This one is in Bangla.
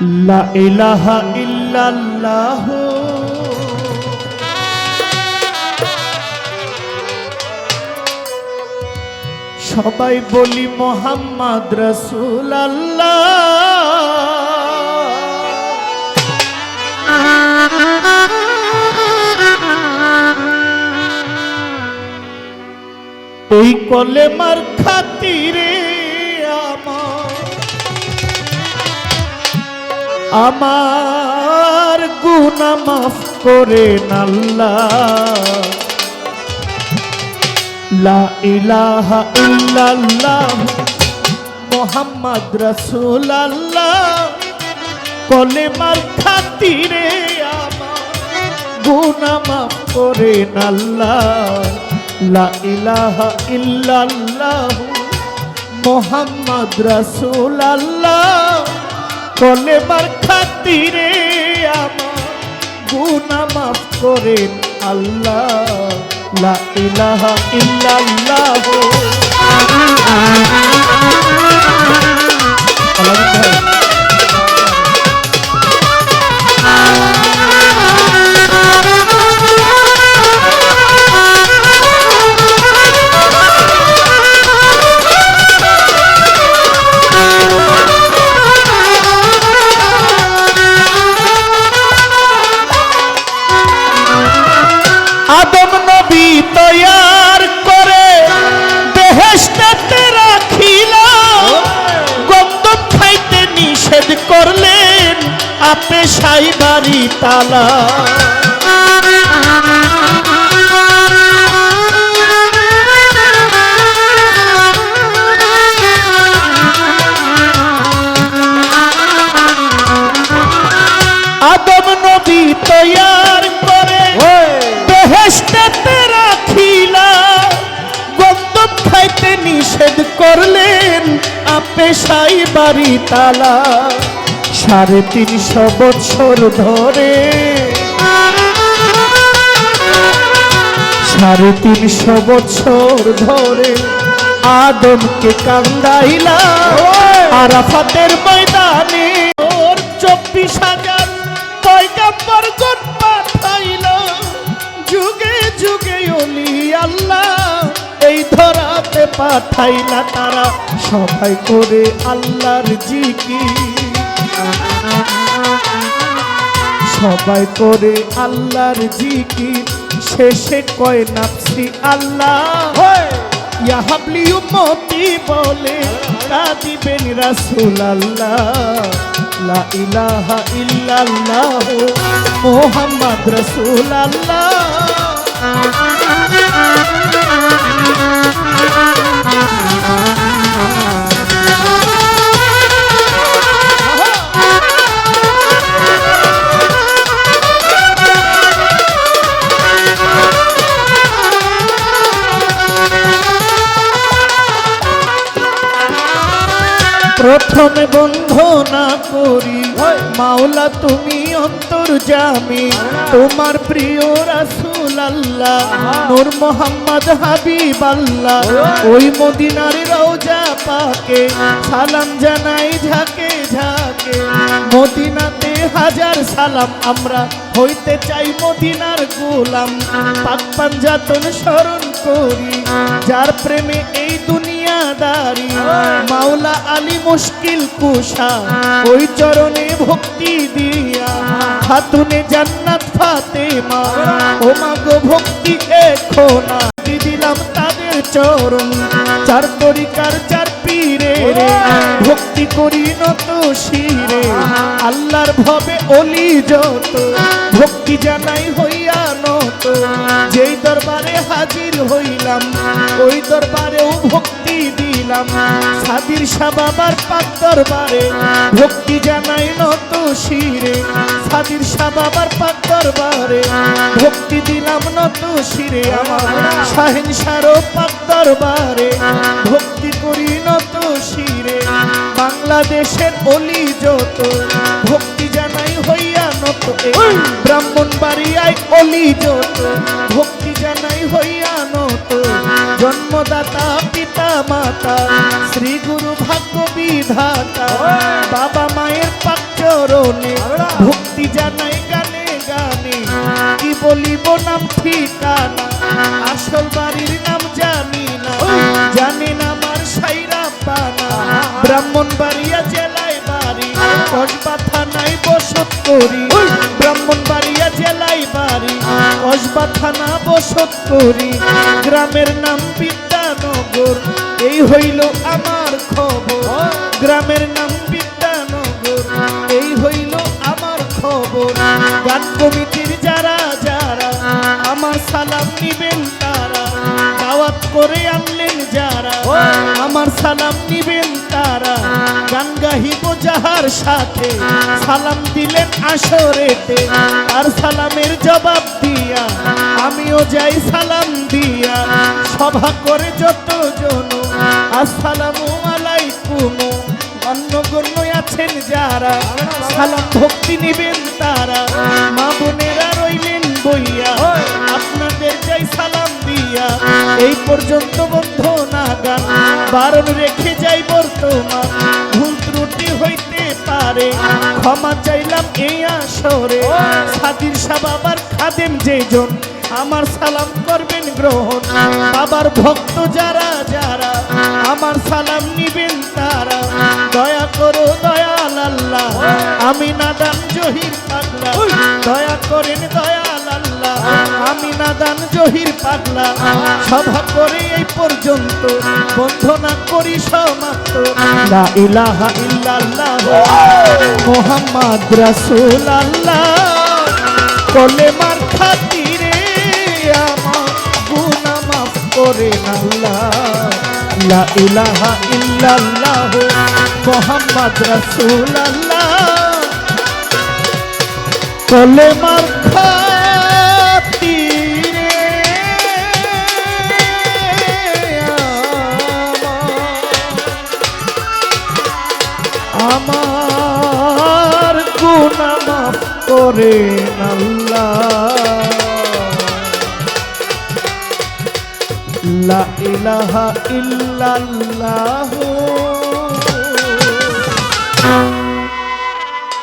লা ইলাহা ইল্লাল্লাহ। সবাই বলি মোহাম্মদ রসুল এই কলেমার আমার গুনা মাফ করে আল্লাহ লা ইলাহা ইল্লাল্লাহ, মোহাম্মদ রসুল আল্লাহ কলেমার খাতিরে আমার গুনা মাফ করে আল্লাহ লা ইল্লাল্লাহ, মোহাম্মদ রসুল কলেমার খাতিরে আমার গুনা মাফ করে আল্লাহ। লা ইলাহা ইল্লাল্লাহ। করলেন আপে সাই বাড়ি তালা। সাড়ে তিনশো বছর ধরে। সাড়ে তিনশো বছর ধরে আদমকে কান্দাইলা। আরাফাতের ময়দানে চব্বিশ হাজার পয়গাম্বর পাঠাইল। পাঠাইলা তারা। সবাই করে আল্লাহর জিকি সবাই করে আল্লাহর জিকি শেষে কয় নাফসি আল্লাহ। ইয়াহাবলি উম্মতি বলে তা দিবেন রাসূল আল্লাহ লা ইলাহা ইল্লাল্লাহ মুহাম্মদ রাসূল আল্লাহ প্রথমে বন্ধনা করি। মাওলা, তুমি অন্তর জামি। তোমার প্রিয় রাসূল আল্লাহ নূর মোহাম্মদ হাবিব আল্লাহ ওই মদিনার রওজা পাকে, সালাম জানাই ঝাকে ঝাকে। মদিনাতে হাজার সালাম, আমরা হইতে চাই মদিনার গোলাম। পাক পাঞ্জাতন স্মরণ করি, যার প্রেমে এই দুনিয়াদারি মাওলা আলী মুশকিল কুশা ওই চরণে ভক্তি দিয়া। খাতুনে জান্নাত ফাতেমা ও মাগো ভক্তি এখন। দিলাম তাদের চরণ চার তরিকার চার পীরে রে। ভক্তি করি নত শিরে। আল্লাহর ভবে অলি যত। ভক্তি জানাই হইয়া নত যেই দরবারে হাজির হইলাম, ওই দরবারেও ভক্তি দিলাম। সাদির শাহ বাবার পাক দরবারে ভক্তি জানাই নত শিরে। সাদির শাহ বাবার পাক দরবারে ভক্তি দিলাম নত শিরে। আমার শাহিন সারো পাক দরবারে ভক্তি করি নত শিরে। বাংলাদেশের অলি যত, ভক্তি ব্রাহ্মণ বাড়িয়ায় অলি যত ভক্তি জানাই হইয়া নত জন্মদাতা, পিতা, মাতা, শ্রী গুরু ভাগ্য বিধাতা, বাবা মায়ের পাক ভক্তি জানাই গানে গানে। কি বলিব নাম ঠিকানা, আসল বাড়ির নাম জানি না জানি না আমার সাইরা পানা। ব্রাহ্মণ বাড়িয়া জেলায় বাড়ি, কসবা থানায় বসত করি। থানা বসত করি গ্রামের নাম বিদ্যানগর, এই হইল আমার খবর। গ্রামের নাম বিদ্যানগর, এই হইল আমার খবর। গান কমিটির যারা যারা, আমার সালাম নিবেন তারা। দাওয়াত করে আনলেন যারা, আমার সালাম নিবেন তারা গান গাহিব যাহার সাথে। সালাম দিলেন আসরেতে আর সালামের জবাব দিয়া আমিও যাই সালাম দিয়া। সভা করে যত জন আসসালামু আলাইকুম। অন্য গণ্য আছেন যারা, সালাম ভক্তি নিবেন তারা। মা বোনেরা রইলেন বইয়া, আপনাদের যাই সালাম দিয়া। এই পর্যন্ত গান বারণ রেখে যাই বর্তমান। ভুল ত্রুটি হইতে পারে ক্ষমা চাইলাম এই আসরে। সাদির শাহ বাবার খাদেম যেজন আমার সালাম করবেন গ্রহণ। বাবার ভক্ত যারা যারা আমার সালাম নিবেন তারা। দয়া করো দয়াল আল্লাহ আমি নাদান জহির পাগলা। দয়া করেন দয়াল আল্লাহ আমি নাদান জহির পাগলা। সভা করে এই পর্যন্ত বন্ধনা করি সমাপ্ত। লা ইলাহা ইল্লাল্লাহ রাসূল আল্লাহ কলেমার খাতিরে আমার গুনাহ মাফ করে আল্লাহ। ইলাহা ইল্লাল্লাহ, মোহাম্মদ রাসূলুল্লাহ। কলেমার খাতিরে মাফ করে আল্লাহ। লা ইলাহা